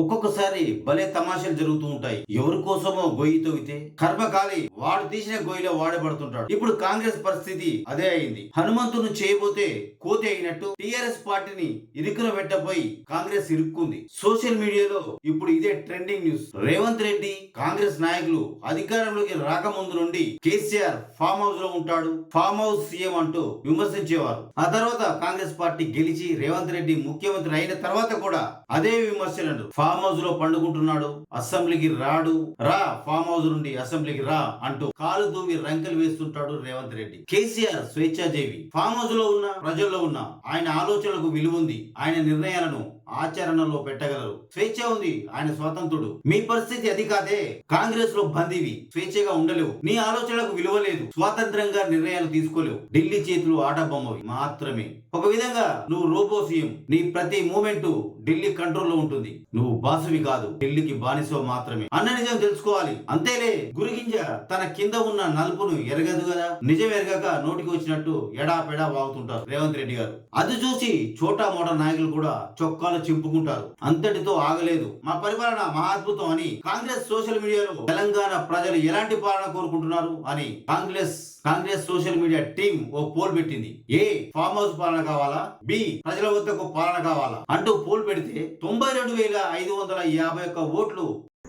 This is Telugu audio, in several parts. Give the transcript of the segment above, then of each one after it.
ఒక్కొక్కసారి భలే తమాషాలు జరుగుతూ ఉంటాయి. ఎవరి కోసమో గొయ్యి తవ్వితే కర్మకాలి వాడు తీసిన గొయ్యిలో వాడబడుతుంటాడు ఇప్పుడు కాంగ్రెస్ పరిస్థితి అదే అయింది. హనుమంతును చేయబోతే కోతి అయినట్టు టిఆర్ఎస్ పార్టీని ఇరుకున పెట్టబోయి కాంగ్రెస్ ఇరుక్కుంది. సోషల్ మీడియాలో ఇప్పుడు ఇదే ట్రెండింగ్ న్యూస్. రేవంత్ రెడ్డి కాంగ్రెస్ నాయకులు అధికారంలోకి రాకముందు నుండి కేసీఆర్ ఫామ్ హౌస్లో ఉంటాడు. ఫామ్ హౌస్ సీఎం అంటూ విమర్శించేవారు. ఆ తర్వాత కాంగ్రెస్ పార్టీ గెలిచి రేవంత్ రెడ్డి ముఖ్యమంత్రి అయిన తర్వాత కూడా అదే విమర్శలను ఫామ్ హౌస్లో పండుకుంటున్నాడు అసెంబ్లీకి రాడు రా ఫామ్ హౌస్ నుండి అసెంబ్లీకి రా అంటూ కాలు దూమి రంకెలు వేస్తుంటాడు రేవంత్ రెడ్డి. కేసీఆర్ స్వేచ్ఛాజీవి. ఫామ్ హౌస్లో ఉన్న ప్రజల్లో ఉన్న ఆయన ఆలోచనలకు విలువ ఉంది ఆయన నిర్ణయాలను ఆచరణలో పెట్టగలరు. స్వేచ్ఛ ఉంది ఆయన స్వతంత్రుడు. మీ పరిస్థితి అది కాదే కాంగ్రెస్లో బందీవి స్వేచ్ఛగా ఉండలేవు. నీ ఆలోచనలకు విలువ లేదు స్వాతంత్రంగా నిర్ణయాలు తీసుకోలేవు. ఢిల్లీ చేతులు ఆట బొమ్మవి మాత్రమే. ఒక విధంగా నువ్వు రోబో సీఎం నీ ప్రతి మూమెంట్ ఢిల్లీ కంట్రోల్లో ఉంటుంది. నువ్వు బాసువి కాదు పెళ్ళికి బానిసో మాత్రమే. అన్న నిజం తెలుసుకోవాలి. అంతేలే గురిగింజ తన కింద ఉన్న నలుపును ఎరగదు కదా? నిజం ఎరగక నోటికి వచ్చినట్టు ఎడా పెడా వాగుతుంటారు రేవంత్ రెడ్డి గారు. అది చూసి చోటా మోట నాయకులు కూడా చొక్కాలు చింపుకుంటారు. అంతటితో ఆగలేదు. మా పరిపాలన మహాద్భుతం అని కాంగ్రెస్ సోషల్ మీడియాలో తెలంగాణ ప్రజలు ఎలాంటి పాలన కోరుకుంటున్నారు అని Congress Congress social media team ఓ పోల్ పెట్టింది. ఏ ఫామ్ హౌస్ పాలన కావాలా? బి ప్రజల వద్దకు పాలన కావాలా? అంటూ పోల్ పెడితే తొంభై రెండు వేల ఐదు వందల యాభై ఒక్క ఓట్లు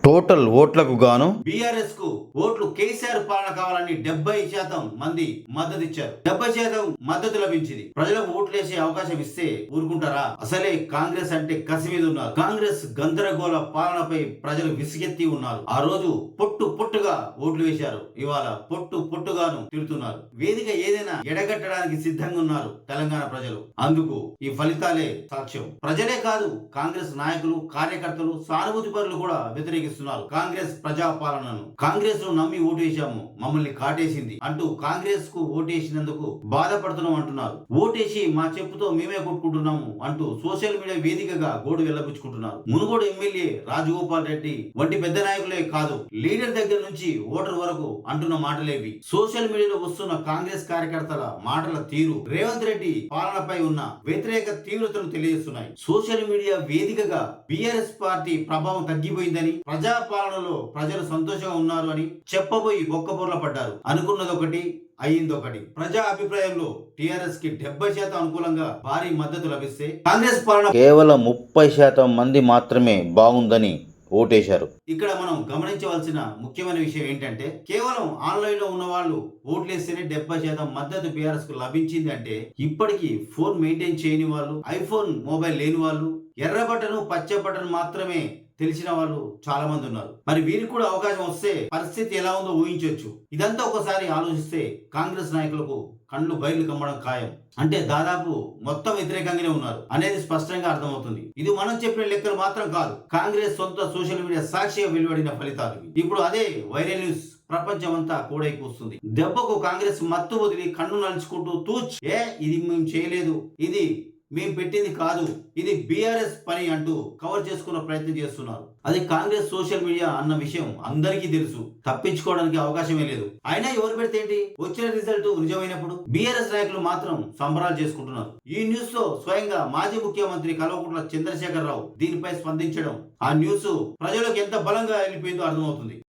టోటల్ ఓట్లకు గాను బీఆర్ఎస్కు ఓట్లు కేసీఆర్ పాలన కావాలని డెబ్బై శాతం మంది మద్దతు ఇచ్చారు డెబ్బై శాతం మద్దతు లభించింది. ప్రజలకు ఓట్లేసే అవకాశం ఇస్తే ఊరుకుంటారా? అసలే కాంగ్రెస్ అంటే కసి మీద ఉన్నారు. కాంగ్రెస్ గందరగోళ పాలనపై ప్రజలు విసిగెత్తి ఉన్నారు. ఆ రోజు పొట్టు పొట్టుగా ఓట్లు వేశారు. ఇవాళ పొట్టు పొట్టుగాను తిడుతున్నారు. వేదిక ఏదైనా ఎడగట్టడానికి సిద్ధంగా ఉన్నారు తెలంగాణ ప్రజలు. అందుకు ఈ ఫలితాలే సాక్ష్యం. ప్రజలే కాదు కాంగ్రెస్ నాయకులు కార్యకర్తలు సానుభూతి పరులు కూడా వ్యతిరేకిస్తున్నారు కాంగ్రెస్ ప్రజా పాలనను కాంగ్రెస్ను నమ్మి ఓటేశాము. మమ్మల్ని కాటేసింది అంటూ కాంగ్రెస్కు ఓటేసినందుకు బాధపడుతున్నాం అంటున్నారు. ఓటేసి మా చెప్పుతో మేమే కొట్టుకుంటున్నాము అంటూ సోషల్ మీడియా వేదికగా గోడు వెళ్ళబుచ్చుకుంటున్నారు మునుగోడు ఎమ్మెల్యే రాజగోపాల్ రెడ్డి వంటి పెద్ద నాయకులే కాదు లీడర్ దగ్గర నుంచి ఓటర్ వరకు అంటున్న మాటలేవి. సోషల్ మీడియాలో వస్తున్న కాంగ్రెస్ కార్యకర్తల మాటల తీరు రేవంత్ రెడ్డి పాలనపై ఉన్న వ్యతిరేక తీవ్రతను తెలియజేస్తున్నాయి. సోషల్ మీడియా వేదికగా బిఆర్ఎస్ పార్టీ ప్రభావం తగ్గిపోయిందని ప్రజా పాలనలో ప్రజలు సంతోషంగా ఉన్నారు అని చెప్పబోయి బొక్కబొర్ల పడ్డారు. అనుకున్నది ఒకటి అయ్యింది ఒకటి ప్రజా అభిప్రాయంలో టిఆర్ఎస్కి డెబ్బై శాతం అనుకూలంగా భారీ మద్దతు లభిస్తే కాంగ్రెస్ పాలన కేవలం ముప్పై శాతం మంది మాత్రమే బాగుందని ఓటేశారు. ఇక్కడ మనం గమనించవలసిన ముఖ్యమైన విషయం ఏంటంటే కేవలం ఆన్లైన్లో ఉన్న వాళ్ళు ఓట్లేస్తేనే డెబ్బై శాతం మద్దతు బీఆర్ఎస్కు లభించింది అంటే ఇప్పటికీ ఫోన్ మెయింటైన్ చేయని వాళ్ళు ఐఫోన్ మొబైల్ లేని వాళ్ళు ఎర్ర బటన్ పచ్చ బటన్ మాత్రమే తెలిసిన వాళ్ళు చాలా మంది ఉన్నారు. మరి వీరికి కూడా అవకాశం వస్తే పరిస్థితి ఎలా ఉందో ఊహించవచ్చు ఇదంతా ఒకసారి ఆలోచిస్తే కాంగ్రెస్ నాయకులకు కళ్ళు బయలు కమ్మడం ఖాయం. అంటే దాదాపు మొత్తం వ్యతిరేకంగానే ఉన్నారు అనేది స్పష్టంగా అర్థమవుతుంది. ఇది మనం చెప్పిన లెక్కలు మాత్రం కాదు. కాంగ్రెస్ సొంత సోషల్ మీడియా సాక్షిగా వెలువడిన ఫలితాలు ఇప్పుడు అదే వైరల్ న్యూస్ ప్రపంచమంతా కూడై కూస్తుంది దెబ్బకు కాంగ్రెస్ మత్తు వదిలి కన్ను నలుచుకుంటూ తూచ్. ఏ ఇది మేము చేయలేదు. ఇది మేము పెట్టింది కాదు ఇది బీఆర్ఎస్ పని అంటూ కవర్ చేసుకున్న ప్రయత్నం చేస్తున్నారు. అది కాంగ్రెస్ సోషల్ మీడియా అన్న విషయం అందరికీ తెలుసు. తప్పించుకోవడానికి అవకాశమే లేదు. అయినా ఎవరు పెడితే ఏంటి? వచ్చిన రిజల్ట్ నిజమైనప్పుడు బీఆర్ఎస్ నాయకులు మాత్రం సంబరాలు చేసుకుంటున్నారు. ఈ న్యూస్తో స్వయంగా మాజీ ముఖ్యమంత్రి కల్వకుంట్ల చంద్రశేఖరరావు దీనిపై స్పందించడం ఆ న్యూస్ ప్రజలకు ఎంత బలంగా వెళ్ళిపోయిందో అర్థమవుతుంది.